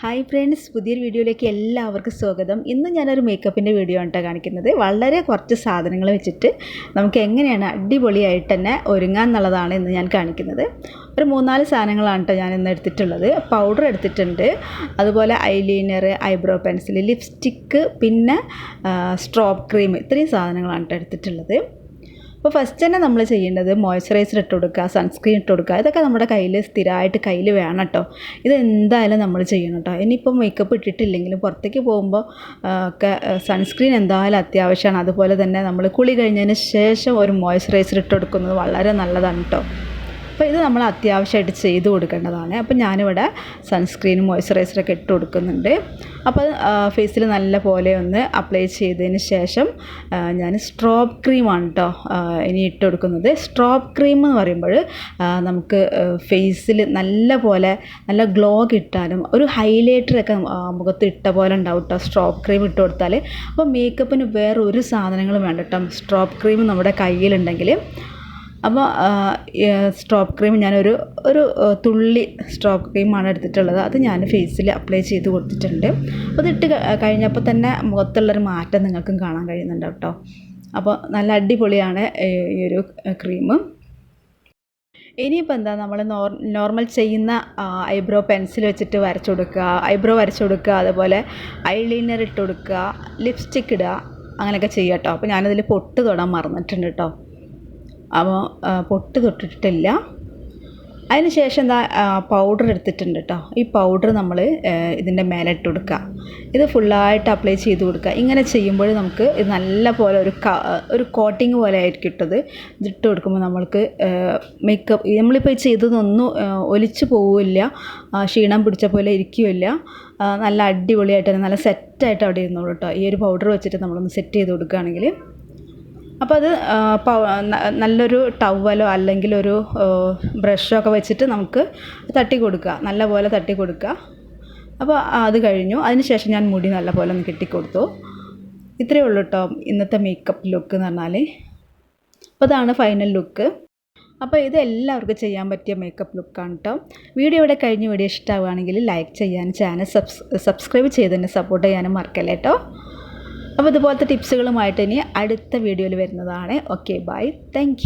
Hi friends പുതിയൊരു വീഡിയോയിലേക്ക് എല്ലാവർക്കും സ്വാഗതം. ഇന്ന് ഞാനൊരു മേക്കപ്പിന്റെ വീഡിയോ ആണ് കാണിക്കുന്നത്. വളരെ കുറച്ച് സാധനങ്ങൾ വെച്ചിട്ട് നമുക്ക് എങ്ങനെയാണ് അടിപൊളിയായിട്ട് തന്നെ ഒരുങ്ങാൻ എന്നുള്ളതാണ് ഇന്ന് ഞാൻ കാണിക്കുന്നത്. ഒരു മൂന്നാൽ സാധനങ്ങളാണ് കേട്ടോ ഞാൻ ഇന്ന് എടുത്തിട്ടുള്ളത്. പൗഡർ എടുത്തിട്ടുണ്ട്. അതുപോലെ ഐലൈനർ ഐബ്രോ പെൻസിൽ ലിപ്സ്റ്റിക്ക് പിന്നെ സ്ട്രോപ്പ് ക്രീം ഇത്രയും സാധനങ്ങളാണ് കേട്ടോ എടുത്തിട്ടുള്ളത്. അപ്പോൾ ഫസ്റ്റ് തന്നെ നമ്മൾ ചെയ്യേണ്ടത് മോയ്സ്ചറൈസർ ഇട്ട് കൊടുക്കുക സൺസ്ക്രീൻ ഇട്ട് കൊടുക്കുക. ഇതൊക്കെ നമ്മുടെ കയ്യിൽ സ്ഥിരമായിട്ട് കയ്യിൽ വേണം കേട്ടോ. ഇത് എന്തായാലും നമ്മൾ ചെയ്യണം കേട്ടോ. ഇനിയിപ്പോൾ മേക്കപ്പ് ഇട്ടിട്ടില്ലെങ്കിലും പുറത്തേക്ക് പോകുമ്പോൾ ഒക്കെ സൺസ്ക്രീൻ എന്തായാലും അത്യാവശ്യമാണ്. അതുപോലെ തന്നെ നമ്മൾ കുളി കഴിഞ്ഞതിന് ശേഷം ഒരു മോയ്സ്ചറൈസർ ഇട്ട് കൊടുക്കുന്നത് വളരെ നല്ലതാണ് കേട്ടോ. അപ്പോൾ ഇത് നമ്മൾ അത്യാവശ്യമായിട്ട് ചെയ്ത് കൊടുക്കേണ്ടതാണ്. അപ്പോൾ ഞാനിവിടെ സൺസ്ക്രീനും മോയ്സ്ചറൈസറൊക്കെ ഇട്ട് കൊടുക്കുന്നുണ്ട്. അപ്പോൾ ഫേസിൽ നല്ല പോലെ ഒന്ന് അപ്ലൈ ചെയ്തതിന് ശേഷം ഞാൻ സ്ട്രോബ് ക്രീമാണ് കേട്ടോ ഇനി ഇട്ട് കൊടുക്കുന്നത്. സ്ട്രോബ് ക്രീം എന്ന് പറയുമ്പോൾ നമുക്ക് ഫേസിൽ നല്ല പോലെ നല്ല ഗ്ലോ കിട്ടാനും ഒരു ഹൈലൈറ്ററൊക്കെ മുഖത്ത് ഇട്ട പോലെ ഉണ്ടാവും കേട്ടോ സ്ട്രോബ് ക്രീം ഇട്ട് കൊടുത്താൽ അപ്പോൾ മേക്കപ്പിന് വേറെ ഒരു സാധനങ്ങളും വേണ്ട കേട്ടോ സ്ട്രോബ് ക്രീം നമ്മുടെ കയ്യിലുണ്ടെങ്കിൽ അപ്പോൾ സ്ട്രോപ്പ് ക്രീം ഞാനൊരു ഒരു തുള്ളി സ്ട്രോപ്പ് ക്രീമാണ് എടുത്തിട്ടുള്ളത്. അത് ഞാൻ ഫേസിൽ അപ്ലൈ ചെയ്ത് കൊടുത്തിട്ടുണ്ട്. അപ്പോൾ ഇട്ട് കഴിഞ്ഞപ്പോൾ തന്നെ മുഖത്തുള്ളൊരു മാറ്റം നിങ്ങൾക്കും കാണാൻ കഴിയുന്നുണ്ട് കേട്ടോ. അപ്പോൾ നല്ല അടിപൊളിയാണ് ഈ ഒരു ക്രീം ഇനിയിപ്പോൾ എന്താ നമ്മൾ നോർ നോർമൽ ചെയ്യുന്ന ഐബ്രോ പെൻസിൽ വെച്ചിട്ട് വരച്ചു കൊടുക്കുക ഐബ്രോ വരച്ചു കൊടുക്കുക അതുപോലെ ഐലൈനർ ഇട്ട് കൊടുക്കുക ലിപ്സ്റ്റിക്ക് ഇടുക അങ്ങനെയൊക്കെ ചെയ്യാം കേട്ടോ. അപ്പോൾ ഞാനതിൽ പൊട്ട് തൊടാൻ മറന്നിട്ടുണ്ട് കേട്ടോ. അപ്പോൾ പൊട്ട് തൊട്ടിട്ടില്ല അതിന് ശേഷം എന്താ പൗഡർ എടുത്തിട്ടുണ്ട് കേട്ടോ ഈ പൗഡർ നമ്മൾ ഇതിന്റെ മേലെ ഇട്ട് കൊടുക്കുക ഇത് ഫുള്ളായിട്ട് അപ്ലൈ ചെയ്ത് കൊടുക്കുക ഇങ്ങനെ ചെയ്യുമ്പോൾ നമുക്ക് ഇത് നല്ല പോലെ ഒരു ഒരു കോട്ടിങ് പോലെ ആയിരിക്കും ഇട്ടത്. ഇതിട്ട് കൊടുക്കുമ്പോൾ നമ്മൾക്ക് മേക്കപ്പ് നമ്മളിപ്പോൾ ചെയ്തതൊന്നും ഒലിച്ചു പോവില്ല. ക്ഷീണം പിടിച്ച പോലെ ഇരിക്കുകയില്ല നല്ല അടിപൊളിയായിട്ട് നല്ല സെറ്റായിട്ട് അവിടെ ഇരുന്നോളൂ കേട്ടോ ഈ ഒരു പൗഡർ വെച്ചിട്ട് നമ്മളൊന്ന് സെറ്റ് ചെയ്ത് കൊടുക്കുകയാണെങ്കിൽ അപ്പോൾ അത് നല്ലൊരു ടവലോ അല്ലെങ്കിൽ ഒരു ബ്രഷോ ഒക്കെ വെച്ചിട്ട് നമുക്ക് തട്ടി കൊടുക്കുക നല്ലപോലെ തട്ടി കൊടുക്കുക അപ്പോൾ അത് കഴിഞ്ഞു. അതിന് ശേഷം ഞാൻ മുടി നല്ലപോലെ ഒന്ന് കെട്ടിക്കൊടുത്തു. ഇത്രയേ ഉള്ളൂ കേട്ടോ ഇന്നത്തെ മേക്കപ്പ് ലുക്ക് എന്ന് പറഞ്ഞാൽ അപ്പോൾ അതാണ് ഫൈനൽ ലുക്ക് അപ്പോൾ ഇത് എല്ലാവർക്കും ചെയ്യാൻ പറ്റിയ മേക്കപ്പ് ലുക്കാണ് കേട്ടോ വീഡിയോ ഇവിടെ കഴിഞ്ഞ് വീഡിയോ ഇഷ്ടമാവുകയാണെങ്കിൽ ലൈക്ക് ചെയ്യാനും ചാനൽ സബ്സ്ക്രൈബ് ചെയ്ത് തന്നെ സപ്പോർട്ട് ചെയ്യാനും മറക്കല്ലേ കേട്ടോ അപ്പോൾ ഇതുപോലത്തെ ടിപ്സുകളുമായിട്ട് ഇനി അടുത്ത വീഡിയോയിൽ വരുന്നതാണ്. Okay bye thank